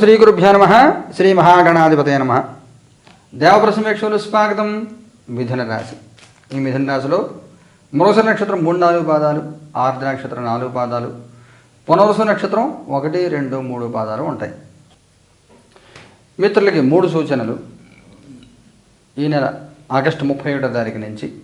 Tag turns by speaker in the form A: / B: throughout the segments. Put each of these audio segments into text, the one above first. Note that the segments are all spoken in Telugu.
A: శ్రీ గురుభ్యో నమ. శ్రీ మహాగణాధిపతయ నమ. దేవప్రసమేక్షలు స్వాగతం. మిథున రాశి. ఈ మిథున రాశిలో మృగశ నక్షత్రం మూడు నాలుగు పాదాలు ఆర్ద్ర నక్షత్రం నాలుగు పాదాలు పునరుస నక్షత్రం ఒకటి రెండు మూడు పాదాలు ఉంటాయి. మిత్రులకి మూడు సూచనలు. ఈ నెల ఆగస్టు ముప్పై ఒకటో తారీఖు నుంచి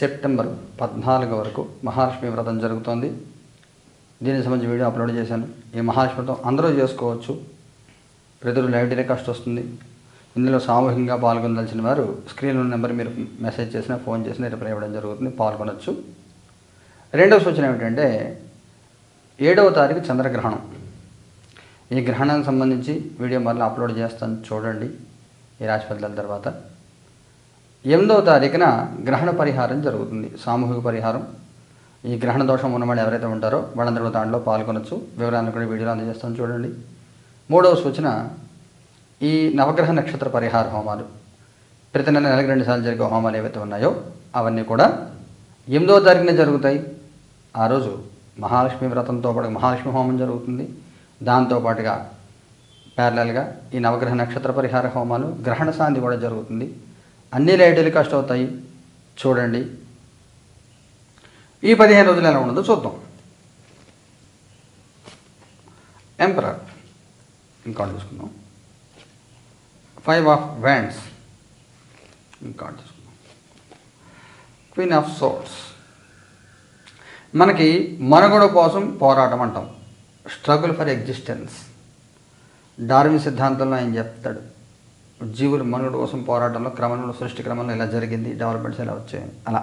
A: సెప్టెంబర్ పద్నాలుగు వరకు మహాలక్ష్మి వ్రతం జరుగుతోంది. దీనికి సంబంధించి వీడియో అప్లోడ్ చేశాను. ఈ మహాలక్ష్మి వ్రతం అందరూ చేసుకోవచ్చు. ప్రజలు లైవ్ టెలికాస్ట్ వస్తుంది ఇందులో సామూహికంగా పాల్గొనదలిచిన వారు స్క్రీన్ ఉన్న నెంబర్ మీరు మెసేజ్ చేసినా ఫోన్ చేసినా రిప్లై ఇవ్వడం జరుగుతుంది. పాల్గొనవచ్చు రెండవ సూచన ఏమిటంటే ఏడవ తారీఖు చంద్రగ్రహణం. ఈ గ్రహణానికి సంబంధించి వీడియో మళ్ళీ అప్లోడ్ చేస్తాను చూడండి ఈ రాశి ఫలితాల తర్వాత. ఎనిమిదవ తారీఖున గ్రహణ పరిహారం జరుగుతుంది. సామూహిక పరిహారం. ఈ గ్రహణ దోషం ఉన్నవాళ్ళు ఎవరైతే ఉంటారో వాళ్ళందరూ దాంట్లో పాల్గొనొచ్చు. వివరాలను కూడా వీడియోలో అందజేస్తాను చూడండి. మూడవ సూచన ఈ నవగ్రహ నక్షత్ర పరిహార హోమాలు. ప్రతి నెల నెలకు రెండు సార్లు జరిగే హోమాలు ఏవైతే ఉన్నాయో అవన్నీ కూడా ఎనిమిదవ తారీఖున జరుగుతాయి. ఆ రోజు మహాలక్ష్మి వ్రతంతో పాటు మహాలక్ష్మి హోమం జరుగుతుంది. దాంతోపాటుగా ప్యారలల్గా ఈ నవగ్రహ నక్షత్ర పరిహార హోమాలు గ్రహణ శాంతి కూడా జరుగుతుంది. అన్ని లైవ్ టెలికాస్ట్ అవుతాయి. చూడండి. ఈ పదిహేను రోజులు ఎలా ఉండదో చూద్దాం. ఎంపరర్ ఇంకా చూసుకుందాం ఫైవ్ ఆఫ్ వ్యాండ్స్ ఇంకా చూసుకుందాం క్వీన్ ఆఫ్ సోర్స్ మనకి మనుగడ కోసం పోరాటం అంటాం. స్ట్రగుల్ ఫర్ ఎగ్జిస్టెన్స్ డార్విన్ సిద్ధాంతంలో ఆయన చెప్తాడు. జీవులు మనుగడ కోసం పోరాటంలో క్రమంలో సృష్టి క్రమంలో ఇలా జరిగింది డెవలప్మెంట్స్ ఎలా వచ్చాయి అలా.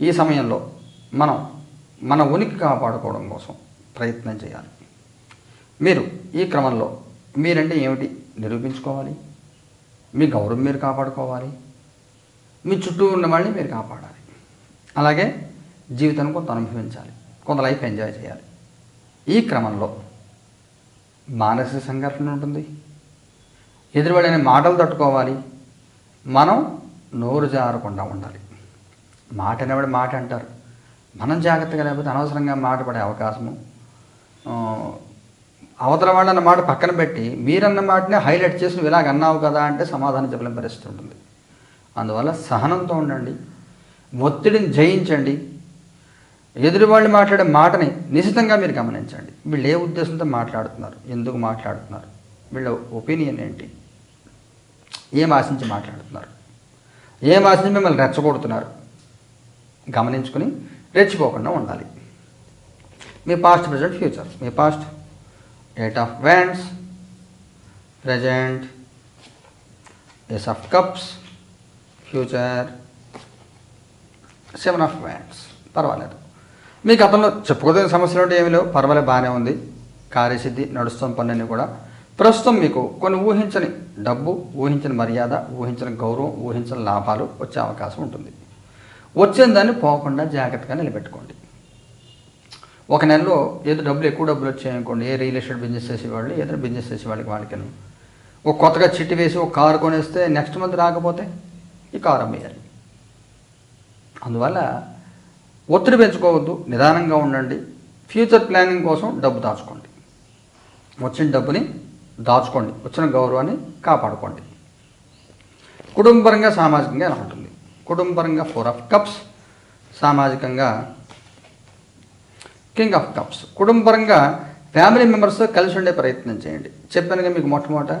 A: ఈ సమయంలో మనం మన ఉనికి కాపాడుకోవడం కోసం ప్రయత్నం చేయాలి. మీరు ఈ క్రమంలో మీరంటే ఏమిటి? నిరూపించుకోవాలి. మీ గౌరవం మీరు కాపాడుకోవాలి. మీ చుట్టూ ఉన్న వాళ్ళని మీరు కాపాడాలి. అలాగే జీవితాన్ని కొంత అనుభవించాలి. కొంత లైఫ్ ఎంజాయ్ చేయాలి. ఈ క్రమంలో మానసిక సంఘర్షణ ఉంటుంది. ఎదురుబడిన మాటలు తట్టుకోవాలి. మనం నోరు జారకుండా ఉండాలి. మాట అనేవాడు మాట అంటారు మనం జాగ్రత్తగా లేకపోతే అనవసరంగా మాట పడే అవకాశము అవతల వాళ్ళు అన్న మాట పక్కన పెట్టి మీరన్న మాటనే హైలైట్ చేసి నువ్వు ఇలాగ అన్నావు కదా అంటే సమాధానం చెప్పలేని పరిస్థితి ఉంటుంది. అందువల్ల సహనంతో ఉండండి. ఒత్తిడిని జయించండి. ఎదురువాళ్ళు మాట్లాడే మాటని నిశితంగా మీరు గమనించండి. వీళ్ళు ఏ ఉద్దేశంతో మాట్లాడుతున్నారు? ఎందుకు మాట్లాడుతున్నారు? వీళ్ళ ఒపీనియన్ ఏంటి? ఏం ఆశించి మాట్లాడుతున్నారు? ఏం ఆశించి మిమ్మల్ని రెచ్చగొడుతున్నారు? గమనించుకుని రెచ్చిపోకుండా ఉండాలి. మీ past present future. Me past. Eight of wands present ace of cups future seven of wands పర్వాలేదు. మీ గతంలో చెప్పుకోదగిన సమస్యలు అంటే ఏమి లేవు. పర్వాలేదు బాగానే ఉంది. కార్యసిద్ధి నడుస్తున్న పనులన్నీ కూడా. ప్రస్తుతం మీకు కొన్ని ఊహించని డబ్బు ఊహించని మర్యాద ఊహించని గౌరవం ఊహించని లాభాలు వచ్చే అవకాశం ఉంటుంది. వచ్చిన దాన్ని పోకుండా జాగ్రత్తగా నిలబెట్టుకోండి. ఒక నెలలో ఏదో డబ్బులు ఎక్కువ డబ్బులు వచ్చాయనుకోండి ఏ రియల్ ఎస్టేట్ బిజినెస్ చేసేవాళ్ళు ఏదైనా బిజినెస్ చేసే వాళ్ళకి వాళ్ళకి ఒక కొత్తగా చిట్టి వేసి ఒక కారు కొనేస్తే నెక్స్ట్ మంత్ రాకపోతే ఈ కారు అమ్మేయాలి. అందువల్ల ఒత్తిడి పెంచుకోవద్దు నిదానంగా ఉండండి ఫ్యూచర్ ప్లానింగ్ కోసం డబ్బు దాచుకోండి. వచ్చిన డబ్బుని దాచుకోండి వచ్చిన గౌరవాన్ని కాపాడుకోండి. కుటుంబపరంగా సామాజికంగా ఎలా ఉంటుంది? కుటుంబపరంగా ఫోర్ ఆఫ్ కప్స్ సామాజికంగా కింగ్ ఆఫ్ కప్స్ కుటుంబపరంగా ఫ్యామిలీ మెంబర్స్తో కలిసి ఉండే ప్రయత్నం చేయండి. చెప్పానుగా మీకు మొట్టమొదట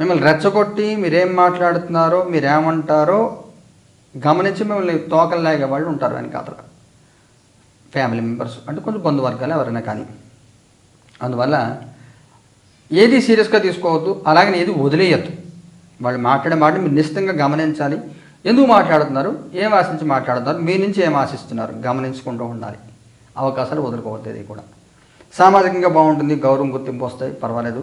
A: మిమ్మల్ని రెచ్చగొట్టి మీరేం మాట్లాడుతున్నారో మీరేమంటారో గమనించి మిమ్మల్ని తోకల్లాగే వాళ్ళు ఉంటారు వెనకాతల. ఫ్యామిలీ మెంబర్స్ అంటే కొంచెం బంధువర్గాలు ఎవరైనా కానీ. అందువల్ల ఏది సీరియస్గా తీసుకోవద్దు అలాగని ఏది వదిలేయద్దు. వాళ్ళు మాట్లాడే మాట మీరు నిశ్చితంగా గమనించాలి. ఎందుకు మాట్లాడుతున్నారు? ఏం ఆశించి మాట్లాడుతున్నారు? మీ నుంచి ఏం ఆశిస్తున్నారు? గమనించుకుంటూ ఉండాలి. అవకాశాలు వదులుకోవద్దు ఇది కూడా. సామాజికంగా బాగుంటుంది గౌరవం గుర్తింపు వస్తాయి పర్వాలేదు.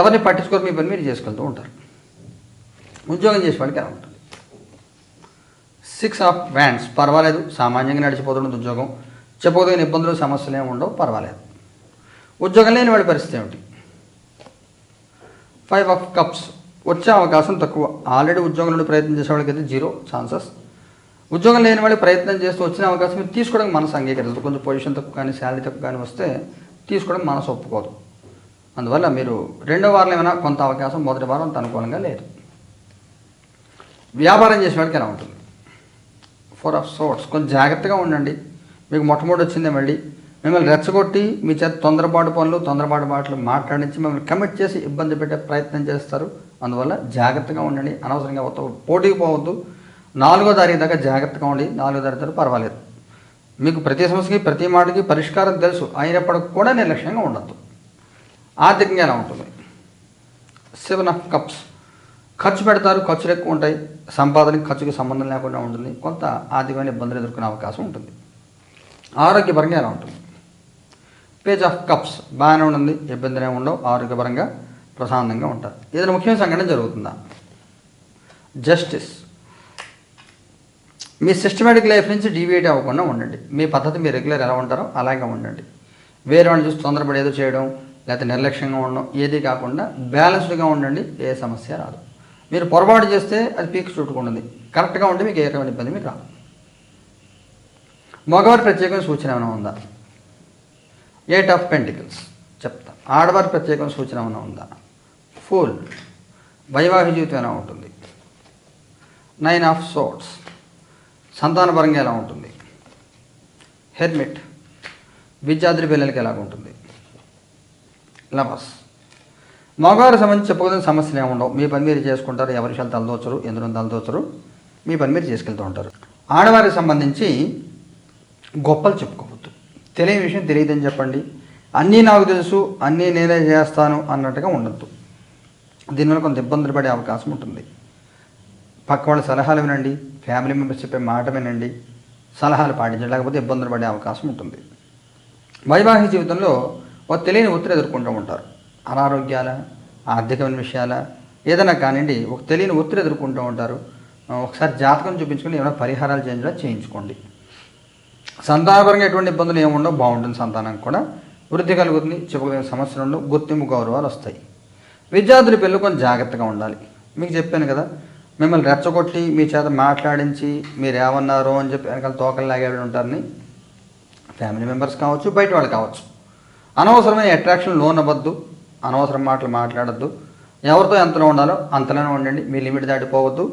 A: ఎవరిని పట్టించుకోరు మీ పని మీరు చేసుకెళ్తూ ఉంటారు. ఉద్యోగం చేసే వాళ్ళకి ఎలా ఉంటుంది? సిక్స్ ఆఫ్ వ్యాండ్స్ పర్వాలేదు. సామాన్యంగా నడిచిపోతుంది ఉద్యోగం. చెప్పదగిన ఇబ్బందులు సమస్యలు ఏమి ఉండవు పర్వాలేదు. ఉద్యోగం లేని వాడి పరిస్థితి ఏమిటి? ఫైవ్ ఆఫ్ కప్స్ వచ్చే అవకాశం తక్కువ. ఆల్రెడీ ఉద్యోగం నుండి ప్రయత్నం చేసే వాళ్ళకైతే అయితే జీరో ఛాన్సెస్ ఉద్యోగం లేని వాళ్ళు ప్రయత్నం చేస్తూ వచ్చిన అవకాశం తీసుకోవడానికి మనసు అంగీకరించదు. కొంచెం పొజిషన్ తక్కువ కానీ శాలరీ తక్కువ కానీ వస్తే తీసుకోవడం మనసు ఒప్పుకోదు. అందువల్ల మీరు రెండో వారంలో ఏమైనా కొంత అవకాశం మొదటి వారం అంత అనుకూలంగా లేదు. వ్యాపారం చేసే వాళ్ళకి ఎలా ఉంటుంది? ఫోర్ ఆఫ్ సోర్ట్స్ కొంచెం జాగ్రత్తగా ఉండండి. మీకు మొట్టమొదటి వచ్చిందే మళ్ళీ. మిమ్మల్ని రెచ్చగొట్టి మీ చేత తొందరపాటు పనులు తొందరపాటు మాటలు మాట్లాడించి మిమ్మల్ని కమిట్ చేసి ఇబ్బంది పెట్టే ప్రయత్నం చేస్తారు. అందువల్ల జాగ్రత్తగా ఉండండి. అనవసరంగా పోటీకి పోవద్దు. నాలుగో తారీఖు దాకా జాగ్రత్తగా ఉండి నాలుగో తారీఖు దాకా పర్వాలేదు. మీకు ప్రతి సమస్యకి ప్రతి మాటకి పరిష్కారం తెలుసు. అయినప్పటికి కూడా నిర్లక్ష్యంగా ఉండద్దు. ఆర్థికంగా ఎలా ఉంటుంది. సెవెన్ ఆఫ్ కప్స్ ఖర్చు పెడతారు ఖర్చులు ఎక్కువ ఉంటాయి. సంపాదనకి ఖర్చుకి సంబంధం లేకుండా ఉంటుంది. కొంత ఆర్థికమైన ఇబ్బందులు ఎదుర్కొనే అవకాశం ఉంటుంది. ఆరోగ్యపరంగా ఎలా ఉంటుంది. పేజ్ ఆఫ్ కప్స్ బాగానే ఉంటుంది ఇబ్బందినే ఉండవు. ఆరోగ్యపరంగా ప్రశాంతంగా ఉంటారు. ఏదైనా ముఖ్యమైన సంఘటన జరుగుతుందా? జస్టిస్ మీ సిస్టమేటిక్ లైఫ్ నుంచి డీవియేట్ అవ్వకుండా ఉండండి. మీ పద్ధతి మీరు రెగ్యులర్ ఎలా ఉంటారో అలాగే ఉండండి. వేరే వాళ్ళని చూసి తొందరపడి ఏదో చేయడం లేకపోతే నిర్లక్ష్యంగా ఉండడం ఏది కాకుండా బ్యాలెన్స్డ్గా ఉండండి. ఏ సమస్య రాదు. మీరు పొరపాటు చేస్తే అది పీక్ చుట్టుకుంటుంది కరెక్ట్గా ఉంటే మీకు ఏ రకమైన ఇబ్బంది మీకు రాదు. మగవారి ప్రత్యేకమైన సూచన ఏమైనా ఉందా? ఎయిట్ ఆఫ్ పెంటికల్స్ చెప్తా. ఆడవారి ప్రత్యేకమైన సూచన ఏమైనా ఉందా? ఫుల్ వైవాహిక జీవితం ఏమైనా ఉంటుంది? నైన్ ఆఫ్ సోట్స్ సంతానపరంగా ఎలా ఉంటుంది? హెర్మిట్. విద్యార్థి పిల్లలకి ఎలా ఉంటుంది? లవర్స్ మగవారికి సంబంధించి చెప్పుకోదగిన సమస్యలు ఏమి ఉండవు. మీ పని మీరు చేసుకుంటారు. ఎవరి విషయాలు తలదోచరు. ఎందులో తలదోచరు. మీ పని మీరు చేసుకెళ్తూ ఉంటారు. ఆడవారికి సంబంధించి గొప్పలు చెప్పుకోవద్దు. తెలియని విషయం తెలియదని చెప్పండి. అన్నీ నాకు తెలుసు. అన్నీ నేనే చేస్తాను అన్నట్టుగా ఉండద్దు. దీనివల్ల కొంత ఇబ్బందులు పడే అవకాశం ఉంటుంది. పక్క వాళ్ళ సలహాలు వినండి. ఫ్యామిలీ మెంబర్స్ చెప్పే మాట వినండి సలహాలు పాటించండి లేకపోతే ఇబ్బందులు పడే అవకాశం ఉంటుంది. వైవాహిక జీవితంలో ఒక తెలియని ఒత్తిడి ఎదుర్కొంటూ ఉంటారు. అనారోగ్యాల ఆర్థికమైన విషయాల ఏదైనా కానివ్వండి ఒక తెలియని ఒత్తిడి ఎదుర్కొంటూ ఉంటారు. ఒకసారి జాతకం చూపించుకొని ఏమైనా పరిహారాలు చేయించడం చేయించుకోండి. సంతానపరంగా ఎటువంటి ఇబ్బందులు ఏముండవు బాగుంటుంది సంతానం కూడా. వృద్ధి కలుగుతుంది చెప్పుకోదగిన సమస్యలు ఉండవు గుర్తింపు గౌరవాలు వస్తాయి. విద్యార్థుల పిల్లలు కొంచెం జాగ్రత్తగా ఉండాలి. మీకు చెప్పాను కదా మిమ్మల్ని రెచ్చగొట్టి మీ చేత మాట్లాడించి మీరు ఏమన్నారు అని చెప్పి వెనకాల తోకలు లాగేవాడు ఉంటారని ఫ్యామిలీ మెంబర్స్ కావచ్చు బయట వాళ్ళు కావచ్చు. అనవసరమైన అట్రాక్షన్ లోన్ అవ్వద్దు అనవసరం మాటలు మాట్లాడద్దు. ఎవరితో ఎంతలో ఉండాలో అంతలోనే ఉండండి మీ లిమిట్ దాటిపోవద్దు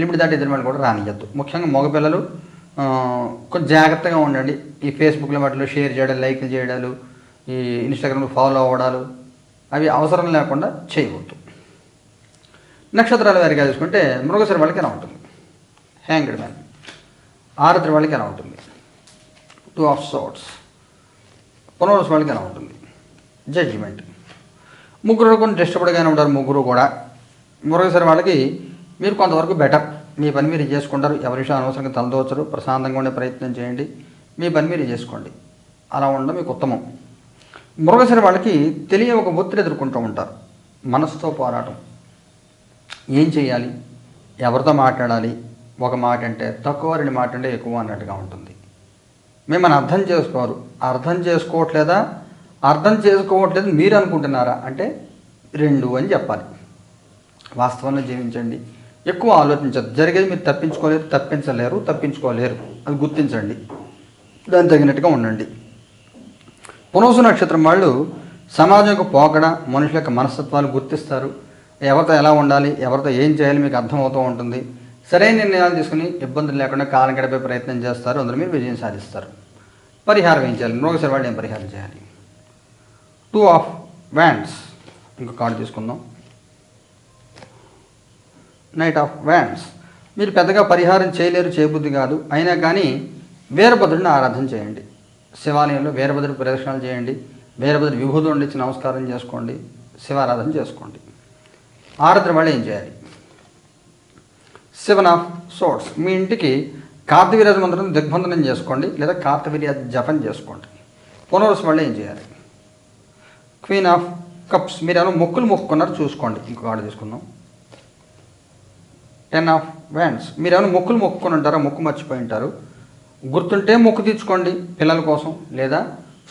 A: లిమిట్ దాటి ఎదురు వాళ్ళు కూడా రానియద్దు ముఖ్యంగా మగపిల్లలు కొంచెం జాగ్రత్తగా ఉండండి. ఈ ఫేస్బుక్లో వాటిలో షేర్ చేయడాలు లైక్లు చేయడాలు ఈ ఇన్స్టాగ్రామ్లో ఫాలో అవ్వడాలు అవి అవసరం లేకుండా చేయవద్దు. నక్షత్రాల వారిగా చూసుకుంటే మృగశ్ర వాళ్ళకి ఎలా ఉంటుంది? హ్యాంగ్డ్ మ్యాన్ ఆరుద్ర వాళ్ళకి ఎలా ఉంటుంది? టూ ఆఫ్ సోట్స్ పునర్వసు వాళ్ళకి ఎలా ఉంటుంది? జడ్జిమెంట్ ముగ్గురు కొన్ని డిస్టర్బ్డ్గానే ఉంటారు ముగ్గురు కూడా. మరొకసారి వాళ్ళకి మీరు కొంతవరకు బెటర్ మీ పని మీరు చేసుకుంటారు ఎవరి విషయం అనవసరంగా తలదోచరు ప్రశాంతంగా ఉండే ప్రయత్నం చేయండి మీ పని మీరు చేసుకోండి. అలా ఉండడం మీకు ఉత్తమం. మృగశిర వాళ్ళకి తెలియ ఒక ఒత్తిడి ఎదుర్కొంటూ ఉంటారు. మనసుతో పోరాటం. ఏం చేయాలి? ఎవరితో మాట్లాడాలి? ఒక మాట అంటే తక్కువ రెండు మాట అంటే ఎక్కువ అన్నట్టుగా ఉంటుంది. మిమ్మల్ని అర్థం చేసుకోరు. అర్థం చేసుకోవట్లేదా? అర్థం చేసుకోవట్లేదు మీరు అనుకుంటున్నారా? అంటే రెండు అని చెప్పాలి. వాస్తవంలో జీవించండి. ఎక్కువ ఆలోచించదు జరిగేది మీరు తప్పించుకోలేరు తప్పించలేరు తప్పించుకోలేరు. అది గుర్తించండి. దానికి తగినట్టుగా ఉండండి. పునోసు నక్షత్రం వాళ్ళు సమాజం యొక్క పోకడ మనుషుల యొక్క మనస్తత్వాలు గుర్తిస్తారు. ఎవరితో ఎలా ఉండాలి ఎవరితో ఏం చేయాలి మీకు అర్థమవుతూ ఉంటుంది. సరైన నిర్ణయాలు తీసుకుని ఇబ్బందులు లేకుండా కాలం గడిపే ప్రయత్నం చేస్తారు అందులో మీరు విజయం సాధిస్తారు. పరిహారం ఏం చేయాలి? మృగశిర వాళ్ళు ఏం పరిహారం చేయాలి? టూ ఆఫ్ వ్యాండ్స్ ఇంకో కార్డు తీసుకుందాం. నైట్ ఆఫ్ వ్యాండ్స్ మీరు పెద్దగా పరిహారం చేయలేరు చేయబుద్ధి కాదు. అయినా కానీ వీరభద్రుడిని ఆరాధన చేయండి. శివాలయంలో వీరభద్రుడి ప్రదక్షిణాలు చేయండి. వీరభద్రుడి విభూతులు ఉండిచ్చి నమస్కారం చేసుకోండి. శివారాధన చేసుకోండి. ఆరుద్ర మళ్ళీ ఏం చేయాలి సెవెన్ ఆఫ్ సోర్స్ మీ ఇంటికి కార్తవీర్యాజ మంత్రం దిగ్బంధనం చేసుకోండి లేదా కార్తవీర్య జపం చేసుకోండి. పునరుస్ మళ్ళీ ఏం చేయాలి? క్వీన్ ఆఫ్ కప్స్ మీరు ఏమైనా మొక్కులు మొక్కుకున్నారు చూసుకోండి. ఇంకో కార్డు తీసుకుందాం. టెన్ ఆఫ్ వ్యాండ్స్ మీరు ఏమైనా మొక్కులు మొక్కుకొని ఉంటారా మొక్కు మర్చిపోయి ఉంటారు. గుర్తుంటే మొక్కు తీర్చుకోండి పిల్లల కోసం లేదా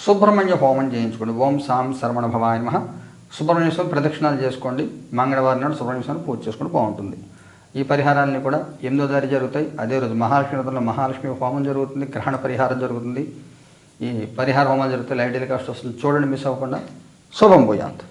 A: సుబ్రహ్మణ్య హోమం చేయించుకోండి. ఓం సాం శరవణ భవాయ నమః. సుబ్రహ్మణ్యేశ్వరం ప్రదక్షిణాలు చేసుకోండి. మంగళవారం నాడు సుబ్రహ్మణ్యేశ్వరం పూజ చేసుకుంటే బాగుంటుంది. ఈ పరిహారాలన్నీ కూడా ఎనిమిదో దారి జరుగుతాయి. అదే రోజు మహాలక్ష్మి వ్రతంలో మహాలక్ష్మి హోమం జరుగుతుంది గ్రహణ పరిహారం జరుగుతుంది. ఈ పరిహార హోమాలు జరుగుతాయి. లైట్ టెలికాస్ట్ వస్తుంది. చూడండి మిస్ అవ్వకుండా. శుభం పోయాంత్